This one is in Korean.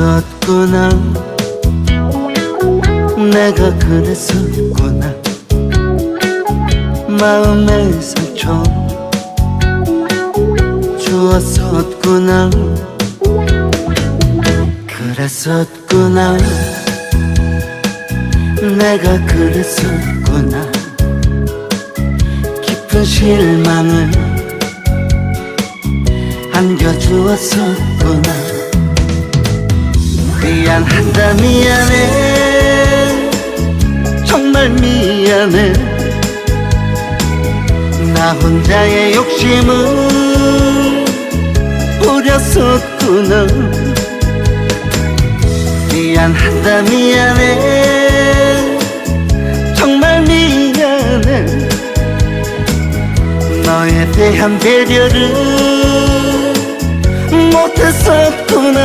그랬었구나. 내가 그랬었구나. 마음의 상처 주었었구나. 그랬었구나. 내가 그랬었구나. 깊은 실망을 안겨주었었구나 미안하다 미안해. 정말 미안해. 나 혼자의 욕심을 부렸었구나. 미안하다 미안해. 정말 미안해. 너에 대한 배려를 못했었구나